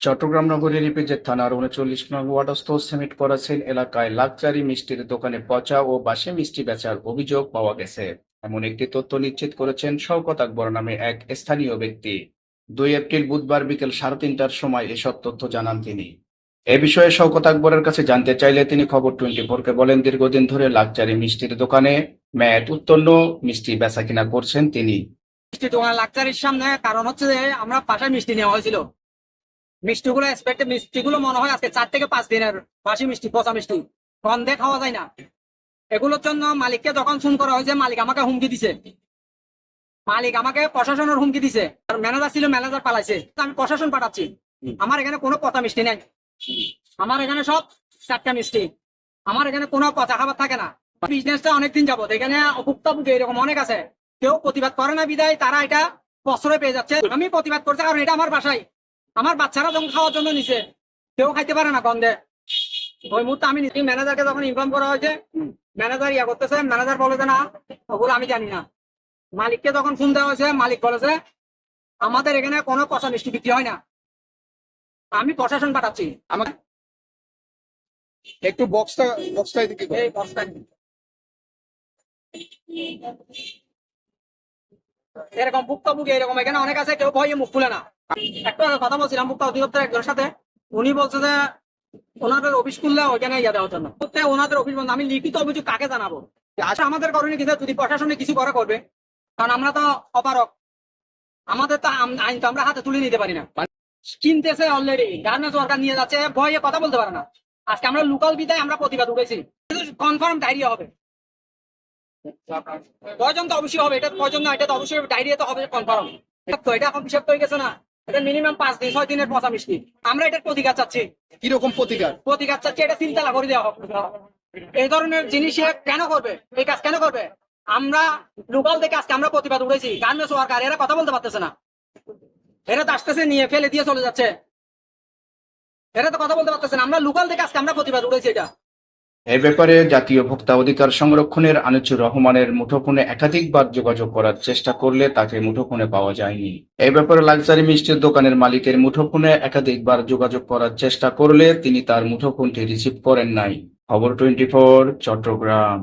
চট্টগ্রাম নগরীর ইপিজেড থানার উনচল্লিশ নং ওয়ার্ডস্থ সিমেন্ট করাছেন এলাকায় লাকজারি মিষ্টির দোকানে পচা ও বাসি মিষ্টি বেচার অভিযোগ পাওয়া গেছে। এমন একটি তথ্য নিশ্চিত করেছেন শওকত আকবর নামে এক স্থানীয় ব্যক্তি। দুই এপ্রিল বুধবার বিকেল সাড়ে তিনটার সময় এসব তথ্য জানান তিনি। এ বিষয়ে শওকত আকবরের কাছে জানতে চাইলে তিনি খবর টোয়েন্টি ফোরকে বলেন, দীর্ঘদিন ধরে লাকজারি মিষ্টির দোকানে ম্যাট উত্তন্ন মিষ্টি বেচা কিনা করছেন তিনি। মিষ্টি দোকান লাক্সারির সামনে কারণ হচ্ছে যে আমরা পাশায় মিষ্টি নেওয়া হয়েছিল। মিষ্টিগুলো এক্সপেক্টেড মিষ্টিগুলো মনে হয় আজকে চার থেকে পাঁচ দিনের বাসি মিষ্টি, পচা মিষ্টি। গন্ধে খাওয়া যায় না। এগুলোর জন্য মালিককে যখন ফোন করা হয়েছে মালিক আমাকে হুমকি দিছে। মালিক আমাকে প্রশাসনের হুমকি দিছে। আর ম্যানেজার ছিল, ম্যানেজার পালাইছে। আমি প্রশাসন পাঠাচ্ছি। আমার এখানে কোনো পচা মিষ্টি নেই। আমার এখানে সব চারটা মিষ্টি। আমার এখানে কোনো পচা খাবার থাকে না। বিজনেসটা অনেকদিন যাবত। এখানে ভুক্তভোগী এরকম অনেক আছে। কেউ প্রতিবাদ করে না বিদায়। তারা এটা প্রশ্রয় পেয়ে যাচ্ছে। আমি প্রতিবাদ করছি, কারণ এটা আমার বাসায়। আমার বাচ্চারা যখন খাওয়ার জন্য নিছে কেউ খাইতে পারে না গন্ধে। ওই মুহূর্তে আমি নিজে ম্যানেজারকে যখন ইনফর্ম করা হয়েছে ম্যানেজার ইয়া করতেছে ম্যানেজার বলে যে না ওগুলো আমি জানি না। মালিককে যখন ফোন দেওয়া হয়েছে মালিক বলেছে আমাদের এখানে কোনো পচা মিষ্টি বিক্রি হয় না। আমি প্রশাসন পাঠাচ্ছি। আমাকে একটু বক্সটা বক্সটা এদিকে এই বস্তা এরকম ভুক্তভোগী এরকম এখানে অনেক আছে কেউ ভয়ে মুখ খুলে না। একটা কথা সাথে। উনি বলছে যে খুললে আমি লিখিত অভিযোগ কাকে জানাব? আচ্ছা আমাদের করণীয় যদি প্রশাসনে কিছু করে, করবে। কারণ আমরা তো অপারক আমাদের তো আইন তো আমরা হাতে তুলে নিতে পারি না। অলরেডি গার্মেন্টস ওয়ার্কার নিয়ে যাচ্ছে। ভয়ে কথা বলতে পারে না। আজকে আমরা লোকাল বিদায় আমরা প্রতিবাদ উঠেছি। কনফার্ম ডায়রিয়া হবে। প্রয়োজন তো অবশ্যই হবে। এটা প্রয়োজন না, এটা তো অবশ্যই ডায়রিয়া তো হবে কনফার্ম এটা এখন বিষাক্ত হয়ে গেছে না। এটা মিনিমাম পাঁচ দিন ছয় দিনের পচা মিষ্টি। আমরা এটার প্রতিকার চাচ্ছি। কীরকম প্রতিকার? প্রতিকার চাচ্ছি এটা চিন্তা করে দেওয়া হোক এই ধরনের জিনিস কেন করবে? এই কাজ কেন করবে? আমরা লোকাল থেকে আজকে আমরা প্রতিবাদ উঠেছি গার্মেন্টস ওয়ার্কার এরা কথা বলতে পারতেছে না। এরা তো আসতেছে নিয়ে ফেলে দিয়ে চলে যাচ্ছে। এরা তো কথা বলতে পারতেছে না। আমরা লোকাল থেকে আজকে আমরা প্রতিবাদ উঠেছি এটা। এ ব্যাপারে জাতীয় ভোক্তা অধিকার সংরক্ষণের আনিচুর রহমানের মুঠোফোনে একাধিকবার যোগাযোগ করার চেষ্টা করলে তাকে মুঠোফোনে পাওয়া যায়নি। এ ব্যাপারে লাক্সারি মিষ্টির দোকানের মালিকের মুঠোফোনে একাধিকবার যোগাযোগ করার চেষ্টা করলে তিনি তার মুঠোফোনটি রিসিভ করেন নাই। খবর টোয়েন্টি ফোর চট্টগ্রাম।